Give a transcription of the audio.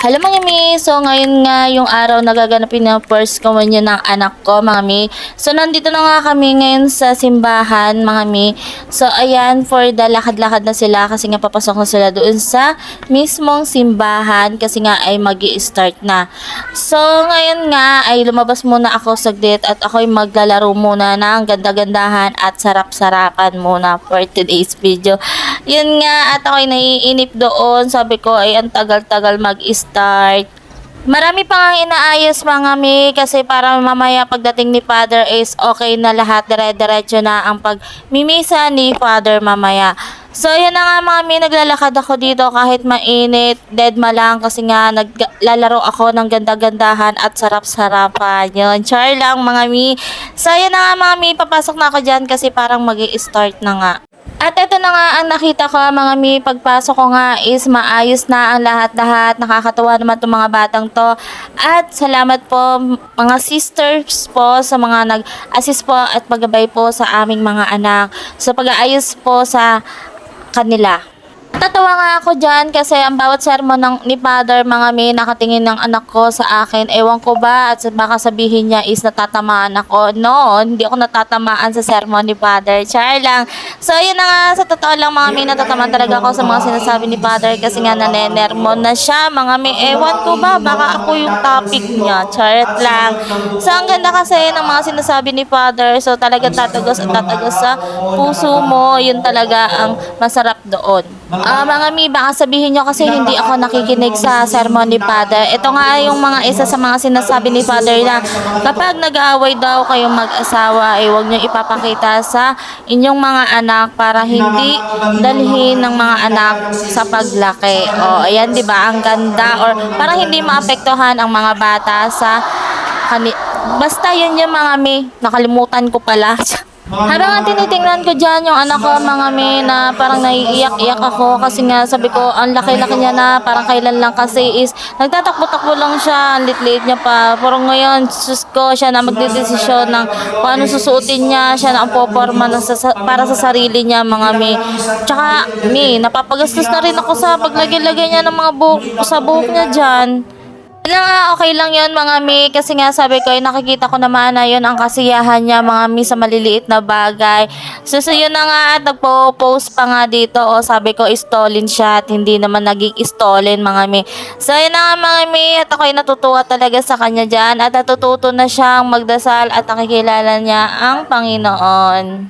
Hello mga mi! So ngayon nga yung araw na gaganapin na first communion ng anak ko mga mi. So nandito na nga kami ngayon sa simbahan mga mi. So ayan for the lakad-lakad na sila kasi nga papasok na sila doon sa mismong simbahan kasi nga ay mag start na. So ngayon nga ay lumabas muna ako saglit at ako'y maglalaro muna ng ganda-gandahan at sarap-sarapan muna for today's video. Yun nga at ako'y naiinip doon. Sabi ko ay ang tagal-tagal mag-start. Marami pa nga inaayos mga mi kasi para mamaya pagdating ni Father is okay na lahat. Dire-diretso na ang pagmimisa ni Father mamaya. So yun na nga mga mi, naglalakad ako dito kahit mainit, dead ma lang kasi nga naglalaro ako ng ganda-gandahan at sarap-sarapan. Yun, char lang mga mi. So yun na nga mga mi, papasok na ako dyan kasi parang mag start na nga. At ito na nga ang nakita ko mga mi, pagpasok ko nga is maayos na ang lahat-lahat. Nakakatuwa naman itong mga batang to. At salamat po mga sisters po sa mga nag-assist po at paggabay po sa aming mga anak. So pag-aayos po sa kanila. Tatawa nga ako dyan kasi ang bawat sermon ng, ni Father, mga may nakatingin ng anak ko sa akin. Ewan ko ba at baka sabihin niya is natatamaan ako. No, hindi ako natatamaan sa sermon ni Father. Char lang. So, yun na nga, sa totoo lang mga may natatamaan talaga ako sa mga sinasabi ni Father kasi nga nanenermon na siya. Mga may ewan ko ba, baka ako yung topic niya. Charet lang. So, ang ganda kasi ng mga sinasabi ni Father. So, talaga tatagos at tatagos sa puso mo. Yun talaga ang masarap doon. Ah, mga mi, baka sabihin nyo kasi hindi ako nakikinig sa sermon ni Father. Ito nga yung mga isa sa mga sinasabi ni Father na kapag nag-aaway daw kayong mag-asawa, ay huwag nyo ipapakita sa inyong mga anak para hindi dalhin ng mga anak sa paglaki. O, ayan, di ba? Ang ganda. Or parang hindi maapektuhan ang mga bata sa kani Basta yun yung mga mi, nakalimutan ko pala. Habang nga tinitingnan ko dyan yung anak ko, mga may na parang naiiyak-iyak ako kasi nga sabi ko, ang laki-laki niya na, parang kailan lang kasi is, nagtatakbo-takbo lang siya, ang lit-lit niya pa. Pero ngayon, sus ko, siya na magdedesisyon ng kung ano susuotin niya, siya na ang poporma ng sa, para sa sarili niya, mga may. Tsaka, may, napapagastos na rin ako sa paglagay-lagay niya ng mga buhok, sa buhok niya dyan. Nga, okay lang yon mga mi. Kasi nga sabi ko, eh, nakikita ko naman na yun ang kasiyahan niya mga mi sa maliliit na bagay. So, so yun na nga at nagpo-post pa nga dito. O sabi ko, stolen siya at hindi naman naging stolen mga mi. So yun na nga mga mi at ako'y natutuwa talaga sa kanya dyan. At natututo na siyang magdasal at nakikilala niya ang Panginoon.